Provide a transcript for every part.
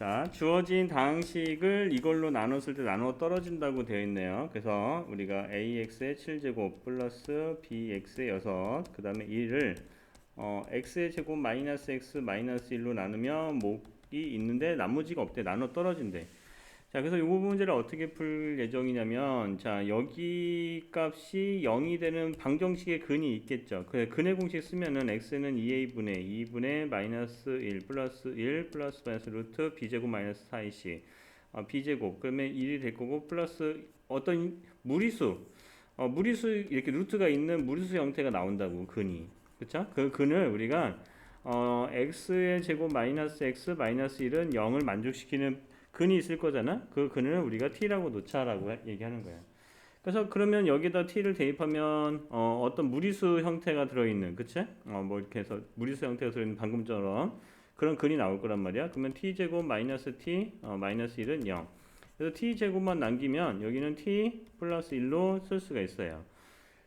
자, 주어진 다항식을 이걸로 나눴을 때 나누어 떨어진다고 되어 있네요. 그래서 우리가 ax의 7제곱 플러스 bx의 6, 그 다음에 1을 어, x의 제곱 마이너스 x 마이너스 1로 나누면 목이 있는데 나머지가 없대. 나눠 떨어진대. 자, 그래서 이 문제를 어떻게 풀 예정이냐면, 자, 여기 값이 0이 되는 방정식의 근이 있겠죠. 그 근의 공식 쓰면은 x는 2a분의 2분의 마이너스 1 플러스 1 플러스 마이너스 루트 b제곱 마이너스 4ac 어, b제곱 그러면 1이 될 거고 플러스 어떤 무리수 어, 무리수 이렇게 루트가 있는 무리수 형태가 나온다고 근이 그렇죠? 그 근을 우리가 어, x의 제곱 마이너스 x 마이너스 1은 0을 만족시키는 근이 있을 거잖아. 그 근을 우리가 t라고 놓자라고 얘기하는 거야. 그래서 그러면 여기다 t를 대입하면 어, 어떤 무리수 형태가 들어있는, 그치? 어, 뭐 이렇게 해서 무리수 형태가 들어있는 방금처럼 그런 근이 나올 거란 말이야. 그러면 t 제곱 마이너스 t 어, 마이너스 1은 0. 그래서 t 제곱만 남기면 여기는 t 플러스 1로 쓸 수가 있어요.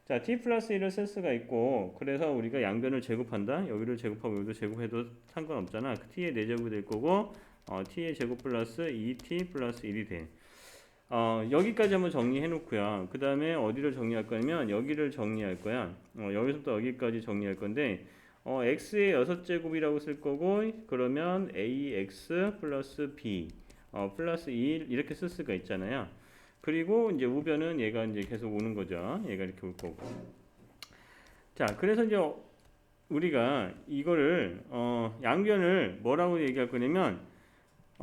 자, t 플러스 1을 쓸 수가 있고 그래서 우리가 양변을 제곱한다. 여기를 제곱하고 여기도 제곱해도 상관없잖아. 그 t의 4제곱이 될 거고 어, t의 제곱 플러스 2t 플러스 1이 돼. 어, 여기까지 한번 정리해 놓고요. 그 다음에 어디를 정리할 거냐면 여기를 정리할 거야. 어, 여기서부터 여기까지 정리할 건데 어, x의 6제곱이라고 쓸 거고 그러면 ax 플러스 b 어, 플러스 2 이렇게 쓸 수가 있잖아요. 그리고 이제 우변은 얘가 이제 계속 오는 거죠. 얘가 이렇게 올 거고. 자, 그래서 이제 우리가 이거를 어, 양변을 뭐라고 얘기할 거냐면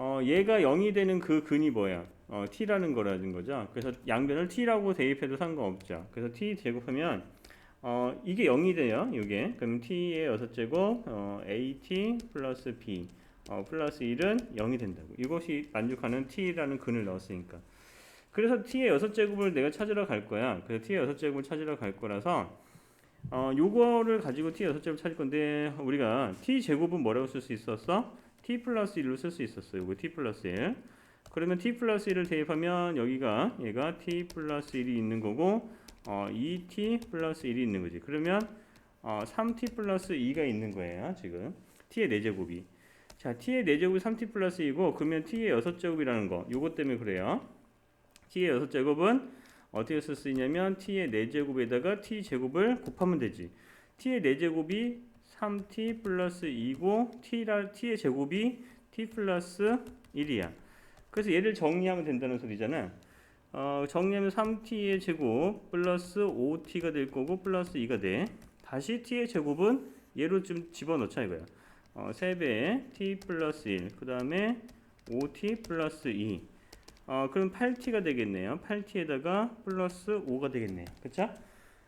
어, 얘가 0이 되는 그 근이 뭐야? 어, t라는 거라는 거죠. 그래서 양변을 t라고 대입해도 상관없죠. 그래서 t 제곱하면 어, 이게 0이 돼요. 이게 그럼 t의 6제곱 어, at 플러스 b 어, 플러스 1은 0이 된다고. 이것이 만족하는 t라는 근을 넣었으니까. 그래서 t의 6제곱을 내가 찾으러 갈 거야. 그래서 t의 6제곱을 찾으러 갈 거라서 어, 요거를 가지고 t의 6제곱 찾을 건데 우리가 t 제곱은 뭐라고 쓸 수 있었어? T 플러스 1로 쓸 수 있었어요. 이거 t 플러스 1. 그러면 t 플러스 1을 대입하면 여기가 얘가 t 플러스 1이 있는 거고 어, 2t 플러스 1이 있는 거지. 그러면 어, 3t 플러스 2가 있는 거예요. 지금 t의 4제곱이. 자, t의 4제곱이 3t 플러스 2고 그러면 t의 6제곱이라는 거. 요것 때문에 그래요. t의 6제곱은 어떻게 쓸 수 있냐면 t의 4제곱에다가 t 제곱을 곱하면 되지. t의 4제곱이 3t 플러스 2고 t라, t의 제곱이 t 플러스 1이야. 그래서 얘를 정리하면 된다는 소리잖아. 어, 정리하면 3t의 제곱 플러스 5t가 될 거고 플러스 2가 돼. 다시 t의 제곱은 얘로 좀 집어넣자 이거야. 어, 3배 t 플러스 1. 그 다음에 5t 플러스 2. 어, 그럼 8t가 되겠네요. 8t에다가 플러스 5가 되겠네요. 그쵸?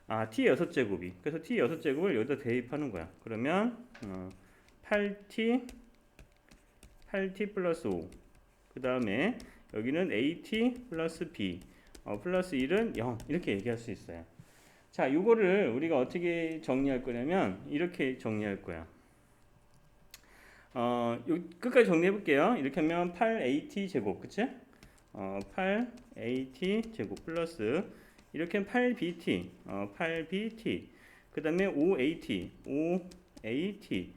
아, t 6제곱이. 그래서 t 6제곱을 여기다 대입하는 거야. 그러면 어, 8t 8t 플러스 5. 그 다음에 여기는 at 플러스 b. 어, 플러스 1은 0. 이렇게 얘기할 수 있어요. 자, 이거를 우리가 어떻게 정리할 거냐면 이렇게 정리할 거야. 어, 요, 끝까지 정리해 볼게요. 이렇게 하면 8at 제곱, 그치? 어, 8at 제곱 플러스 이렇게 하면 8bt, 어, 8bt. 그 다음에 5at, 5at.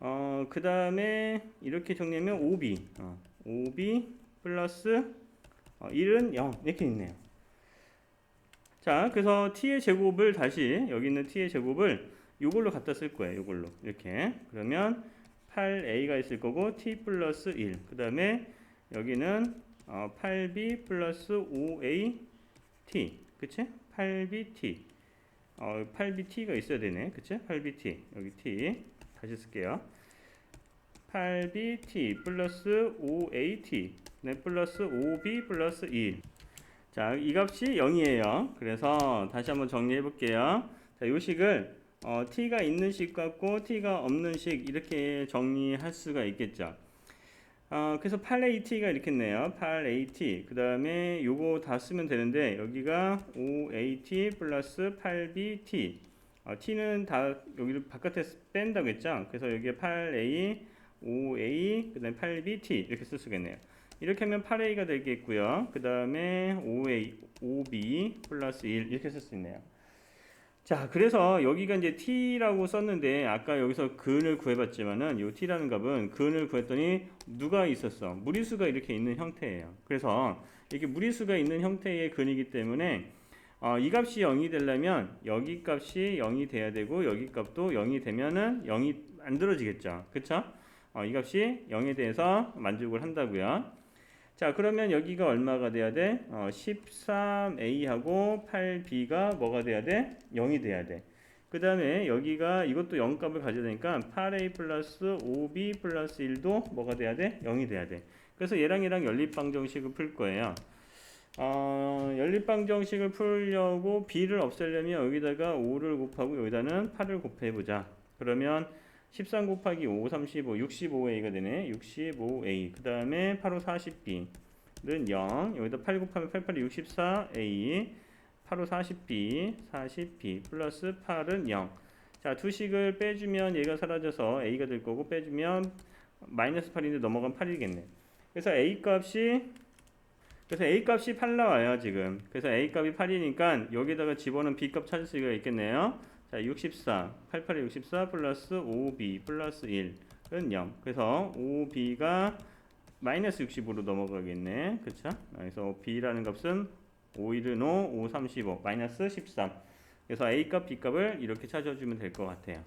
어, 그 다음에 이렇게 정리하면 5b, 어, 5b 플러스 어, 1은 0 이렇게 있네요. 자, 그래서 t의 제곱을 다시 여기 있는 t의 제곱을 이걸로 갖다 쓸 거예요. 이걸로 이렇게 그러면 8a가 있을 거고 t 플러스 1. 그 다음에 여기는 어, 8b 플러스 5at, 그치? 8bt. 어, 8bt가 있어야 되네, 그치? 8bt 여기 t 다시 쓸게요. 8bt 플러스 5at 네, 플러스 5b 플러스 1. 자, 이 값이 0이에요. 그래서 다시 한번 정리해 볼게요. 자, 요 식을 어, t가 있는 식 같고 t가 없는 식 이렇게 정리할 수가 있겠죠. 어, 그래서 8at가 이렇게 있네요. 8at. 그 다음에 요거 다 쓰면 되는데 여기가 5at 플러스 8bt. 어, t는 다 여기를 바깥에 뺀다고 했죠. 그래서 여기에 8a, 5a, 그 다음에 8bt 이렇게 쓸 수가 있네요. 이렇게 하면 8a가 되겠고요. 그 다음에 5a, 5b 플러스 1 이렇게 쓸 수 있네요. 자, 그래서 여기가 이제 t라고 썼는데 아까 여기서 근을 구해봤지만은 요 t라는 값은 근을 구했더니 누가 있었어? 무리수가 이렇게 있는 형태예요. 그래서 이게 무리수가 있는 형태의 근이기 때문에 어, 이 값이 0이 되려면 여기 값이 0이 돼야 되고 여기 값도 0이 되면은 0이 만들어지겠죠. 그쵸? 어, 이 값이 0에 대해서 만족을 한다고요. 자, 그러면 여기가 얼마가 돼야 돼? 어, 13a하고 8b가 뭐가 돼야 돼? 0이 돼야 돼. 그 다음에 여기가 이것도 0 값을 가져야 되니까 8a 플러스 5b 플러스 1도 뭐가 돼야 돼? 0이 돼야 돼. 그래서 얘랑 얘랑 연립방정식을 풀 거예요. 어, 연립방정식을 풀려고 b를 없애려면 여기다가 5를 곱하고 여기다는 8을 곱해보자. 그러면 13 곱하기 5, 35, 65a가 되네. 65a. 그 다음에 8, 5, 40b는 0. 여기다 8 곱하면 8, 8이 64a. 8, 5, 40b, 40b 플러스 8은 0. 자, 두 식을 빼주면 얘가 사라져서 a가 될 거고 빼주면 마이너스 8인데 넘어간 8이겠네. 그래서 a 값이 그래서 a 값이 8 나와요 지금. 그래서 a 값이 8이니까 여기다가 집어넣은 b 값 찾을 수가 있겠네요. 자, 64, 88에 64 플러스 5b 플러스 1은 0. 그래서 5b가 마이너스 60으로 넘어가겠네. 그쵸? 그래서 b라는 값은 5, 1은 5, 5, 35, 마이너스 13. 그래서 a 값, b 값을 이렇게 찾아주면 될 것 같아요.